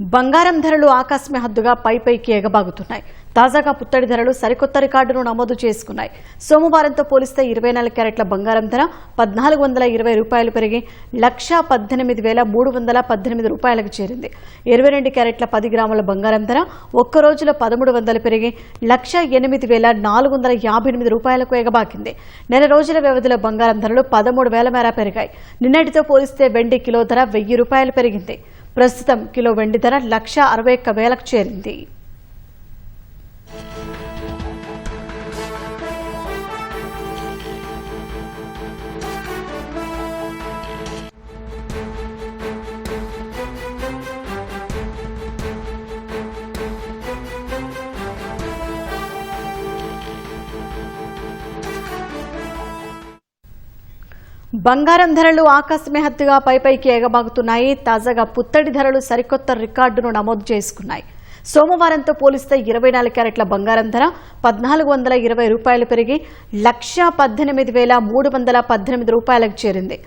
బంగారం ధరలు ఆకాశమే హద్దుగా పై పైకి ఎగబాగుతున్నాయి. తాజాగా పుత్తడి ధరలు సరికొత్త రికార్డును నమోదు చేసుకున్నాయి. సోమవారంతో పోలిస్తే ఇరవై నాలుగు క్యారెట్ల బంగారం ధర పద్నాలుగు వందల ఇరవై రూపాయలు పెరిగి లక్షా పద్దెనిమిది వేల మూడు వందల పద్దెనిమిది రూపాయలకు చేరింది. ఇరవై రెండు క్యారెట్ల పది గ్రాముల బంగారం ధర ఒక్క రోజులో పదమూడు వందలు పెరిగి లక్ష ఎనిమిది వేల నాలుగు వందల యాభై ఎనిమిది రూపాయలకు ఎగబాకింది. నెల రోజుల వ్యవధిలో బంగారం ధరలు పదమూడు వేల మేర పెరిగాయి. నిన్నటితో పోలిస్తే వెండి కిలో ధర వెయ్యి రూపాయలు పెరిగింది. ప్రస్తుతం కిలో వెండి ధర లక్ష అరవై ఒక్క వేలకు చేరింది. బంగారం ధరలు ఆకాశమే పైపైకి పై ఎగబాగుతున్నాయి. తాజాగా పుత్తడి ధరలు సరికొత్త రికార్డును నమోదు చేసుకున్నాయి. సోమవారంతో పోలిస్తే ఇరవై నాలుగు క్యారెట్ల బంగారం ధర పద్నాలుగు వందల ఇరవై రూపాయలు పెరిగి లక్ష పద్దెనిమిది వేల మూడు వందల పద్దెనిమిది రూపాయలకు చేరింది.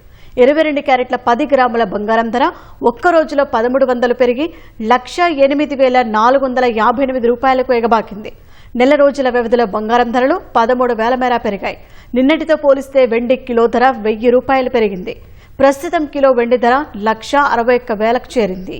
ఇరవై రెండు క్యారెట్ల పది గ్రాముల బంగారం ధర ఒక్క రోజులో పదమూడు వందలు పెరిగి లక్ష ఎనిమిది వేల నాలుగు వందల యాభై ఎనిమిది రూపాయలకు ఎగబాకింది. నెల రోజుల వ్యవధిలో బంగారం ధరలు పదమూడు వేల మేర పెరిగాయి. నిన్నటితో పోలిస్తే వెండి కిలో ధర వెయ్యి రూపాయలు పెరిగింది. ప్రస్తుతం కిలో వెండి ధర లక్ష అరవై ఒక్క వేలకు చేరింది.